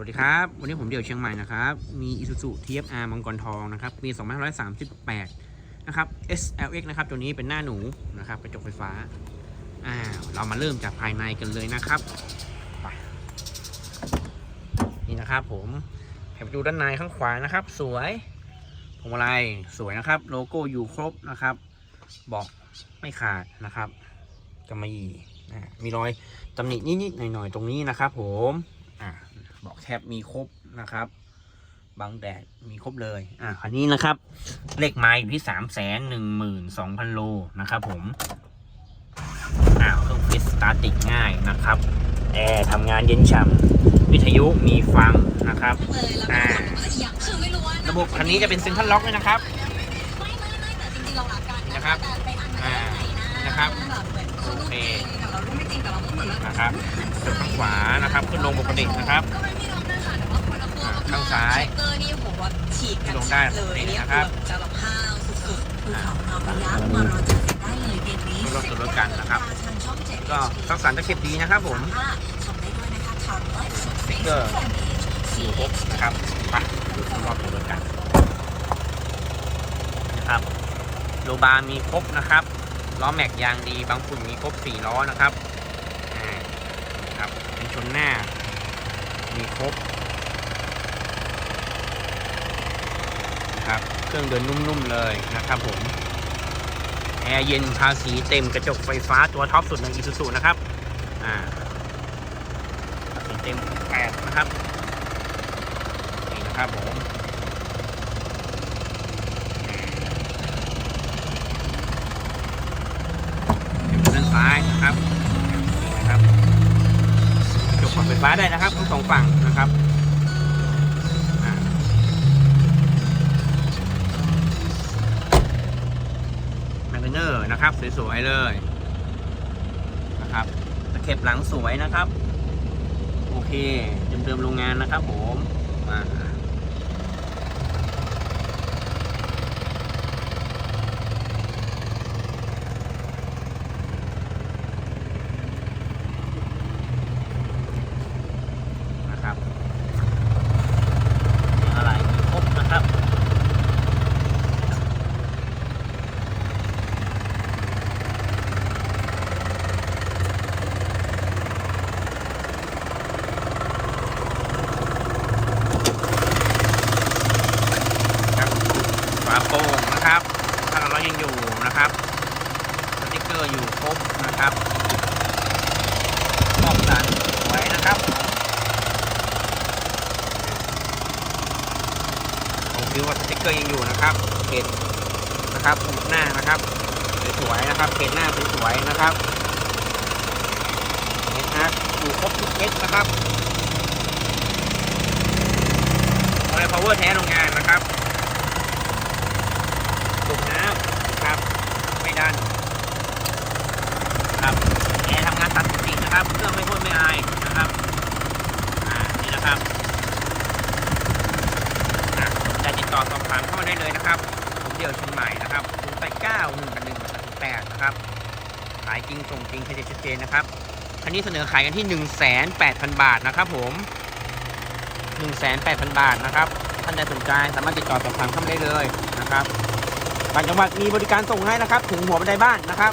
วัสดีครับ วันนี้ผมเดี่ยวเชียงใหม่นะครับ มี Isuzu TFR มังกรทองนะครับปี2538 นะครับ SLX นะครับ ตัวนี้เป็นหน้าหนูนะครับกระจกไฟฟ้า อ่า เรามาเริ่มจากภายในกันเลยนะครับไปนี่นะครับผมแผงประตูด้านในข้างขวานะครับ สวยพวงมาลัยสวยนะครับ โลโก้อยู่ครบนะครับ บอกไม่ขาดนะครับกำมะหยี่มีรอยตำหนินิดๆหน่อยๆ ตรงนี้นะครับผมอ่า บอกแคปมีครบนะครับบังแดดมีครบเลย อ่าคันนี้นะครับ เลขไม้อยู่ที่สามแสนหนึ่งหมื่นสองพันโลนะครับผม อ่าเครื่องฟิตสตาร์ติกง่ายนะครับ แอร์ทำงานเย็นฉ่ำวิทยุมีฟังนะครับเลยแล้วอ่าก็คนอีกอย่างคือไม่รู้ว่า ระบบคันนี้จะเป็นเซ็นทรัลล็อกด้วยนะครับไม่ไม่ไม่แต่จริงๆเรารักกันนะครับแต่ไปอันไหนอ่าอันไหนนะนะครับแบบเหมือนเขารู้โอเคจริงแต่ เรารู้ไม่จริงแต่เราพูดเหมือนแบบนะครับส่วนข้างขวานะครับ ขึ้นลงปกตินะครับก็เป็นพี่น้องกันค่ะแต่ว่าคนละตัวอ่าข้างซ้ายเตอร์นี่ผมว่าฉีกกันลงได้เลยนี่เนี่ยนะครับจะแบบห้าวสุดๆภูเขาเงาพยักมารอเจอกันได้เลยเกมนี้รถรถกันนะครับทางช่องเจ็ดก็ทักษะตะเข็บดีนะครับผมห้าชมได้ด้วยนะคะทางไลฟ์สดเฟซก็บุ๊กแฟนเพจอยู่ครบนะครับไปดูข้างนอกตัวรถกันนะครับโลบาร์มีครบนะครับ ล้อแม็กยางดีบางฝุ่นมีครบสี่ล้อนะครับครับเป็นชนหน้า มีครบนะครับเครื่องเดินนุ่มๆเลยนะครับผมแอร์เย็นภาษีเต็มกระจกไฟฟ้าตัวท็อปสุดในอีซูซูนะครับอ่าเต็มแปดนะครับนี่นะครับผมด้าน ซ้ายนะครับนะครับจกปรับไฟฟ้าได้นะครับทั้งสองฝั่งนะครับแมกเนอร์นะครับสวยๆเลยนะครับตะเข็บหลังสวยนะครับ โอเคเดิมๆโรงงานนะครับผมมานะครับมีอะไรมีครบนะครับ ครับฝา โป่งนะครับถ้าเรายังอยู่นะครับสติ๊กเกอร์อยู่ครบนะครับขอบสันสวยนะครับผมคิดว่าสติ๊กเกอร์ยังอยู่นะครับเพจนะครับหน้านะครับสวยๆนะครับเพจหน้าสวยๆนะครับเอ็นะอยู่ครบทุกเอ็นะครับอะไร power แท้โรงงานนะครับ สูบน้ำครับ ไม่ดันครับแอร์ทำงานตัดจริง นะครับ เครื่องไม่พ่นไม่อายนะครับอ่านี่นะครับอะติดต่อสอบถามเข้ามาได้เลยนะครับผมเดี่ยวเชียงใหม่นะครับ0 8 9 1 8 1 8 8นะครับขายจริงส่งจริงชัดเจนนะครับคันนี้เสนอขายกันที่1,800,000บาทนะครับ ผม1,800,000บาทนะครับท่านใดสนใจสามารถติดต่อสอบถามเข้ามาได้เลยนะครับต่างจังหวัดมีบริการส่งให้นะครับ ถึงหัวบันไดบ้านนะครับ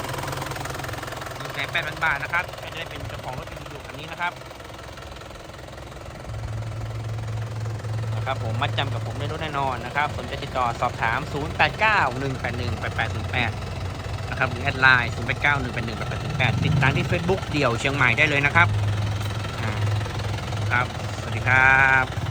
แสนแปดพันบาทนะครับก็จะได้เป็นเจ้าของรถยนต์อยู่คันนี้นะครับนะครับผมมัดจำกับผมได้รถแน่นอนนะครับสนใจติดต่อสอบถาม 0 8 9 1 8 1 8 8 0 8 นะครับหรือแอดไลน์0 8 9 1 8 1 8 8 0 8 ติดตามที่ Facebook เดี่ยวเชียงใหม่ได้เลยนะครับครับ สวัสดีครับ